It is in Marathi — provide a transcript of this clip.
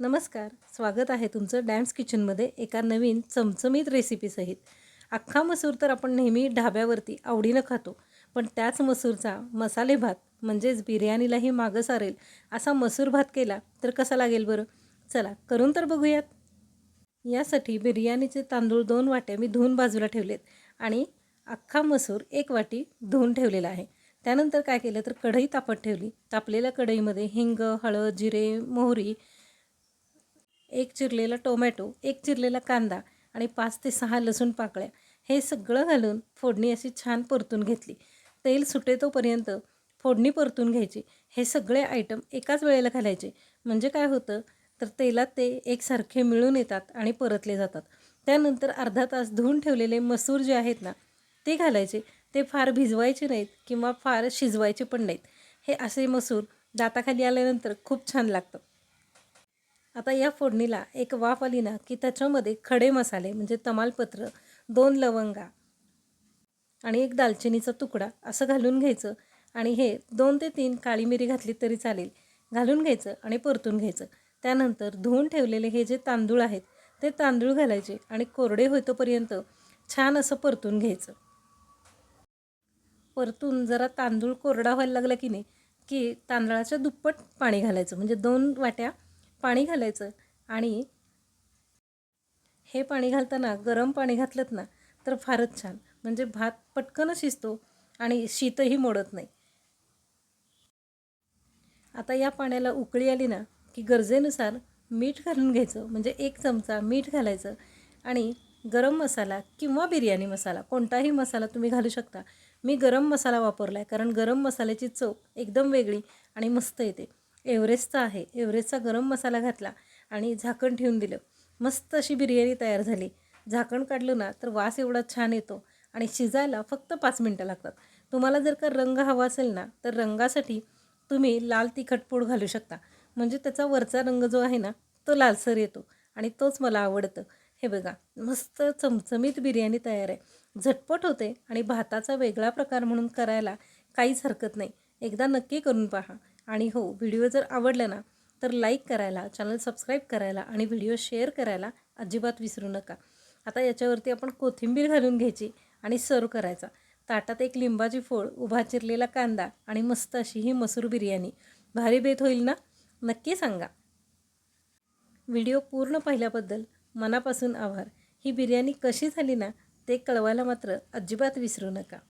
नमस्कार स्वागत आहे तुमचं डॅम्स किचनमध्ये एका नवीन चमचमीत रेसिपीसहित अख्खा मसूर तर आपण नेहमी ढाब्यावरती आवडीनं खातो पण त्याच मसूरचा मसाले भात म्हणजेच बिर्याणीलाही मागं सारेल असा मसूर भात केला तर कसा लागेल बरं? चला करून तर बघूयात. यासाठी बिर्याणीचे तांदूळ दोन वाट्या मी धुवून बाजूला ठेवलेत आणि अख्खा मसूर एक वाटी धुवून ठेवलेला आहे. त्यानंतर काय केलं तर कढई तापत ठेवली. तापलेल्या कढईमध्ये हिंग हळद जिरे मोहरी एक चिरलेला टोमॅटो एक चिरलेला कांदा आणि पाच ते सहा लसूण पाकळ्या हे सगळं घालून फोडणी अशी छान परतून घेतली. तेल सुटे तोपर्यंत फोडणी परतून घ्यायची. हे सगळे आयटम एकाच वेळेला घालायचे. म्हणजे काय होतं? तर तेलात ते एकसारखे मिळून येतात आणि परतले जातात. त्यानंतर अर्धा तास धुवून ठेवलेले मसूर जे आहेत ना ते घालायचे. ते फार भिजवायचे नाहीत किंवा फार शिजवायचे पण नाहीत. हे असे मसूर दाताखाली आल्यानंतर खूप छान लागतं. आता या फोडणीला एक वाफ आली ना की त्याच्यामध्ये खडे मसाले म्हणजे तमालपत्र दोन लवंगा आणि एक दालचिनीचा तुकडा असं घालून घ्यायचं. आणि हे दोन ते तीन काळी मिरी घातली तरी चालेल. घालून घ्यायचं आणि परतून घ्यायचं. त्यानंतर धुवून ठेवलेले हे जे तांदूळ आहेत ते तांदूळ घालायचे आणि कोरडे होईतोपर्यंत छान असं परतून घ्यायचं. परतून जरा तांदूळ कोरडा व्हायला लागला की नाही की तांदळाच्या दुप्पट पाणी घालायचं. म्हणजे दोन वाट्या पाणी घालायचं आणि हे पाणी घालताना गरम पाणी घातलं ना तर फारच छान. म्हणजे भात पटकन शिजतो आणि शीतही मोडत नाही. आता या पाण्याला उकळी आली ना की गरजेनुसार मीठ घालून घ्यायचं. म्हणजे एक चमचा मीठ घालायचं आणि गरम मसाला किंवा बिर्याणी मसाला कोणताही मसाला तुम्ही घालू शकता. मी गरम मसाला वापरला आहे कारण गरम मसाल्याची चव एकदम वेगळी आणि मस्त येते. एव्हरेस्टचा आहे. एव्हरेस्टचा गरम मसाला घातला आणि झाकण ठेवून दिलं. मस्त अशी बिर्याणी तयार झाली. झाकण काढलं ना तर वास एवढा छान येतो आणि शिजायला फक्त पाच मिनटं लागतात. तुम्हाला जर का रंग हवा असेल ना तर रंगासाठी तुम्ही लाल तिखट पूड घालू शकता. म्हणजे त्याचा वरचा रंग जो आहे ना तो लालसर येतो आणि तोच मला आवडतं. हे बघा मस्त चमचमीत बिर्याणी तयार आहे. झटपट होते आणि भाताचा वेगळा प्रकार म्हणून करायला काहीच हरकत नाही. एकदा नक्की करून पहा. आणि हो व्हिडिओ जर आवडला ना तर लाईक करायला चॅनल सबस्क्राईब करायला आणि व्हिडिओ शेअर करायला अजिबात विसरू नका. आता याच्यावरती आपण कोथिंबीर घालून घ्यायची आणि सर्व करायचा. ताटात एक लिंबाची फोड उभा चिरलेला कांदा आणि मस्त अशी ही मसूर बिर्याणी. भारी बेत होईल ना? नक्की सांगा. व्हिडिओ पूर्ण पाहिल्याबद्दल मनापासून आभार. ही बिर्याणी कशी झाली ना ते कळवायला मात्र अजिबात विसरू नका.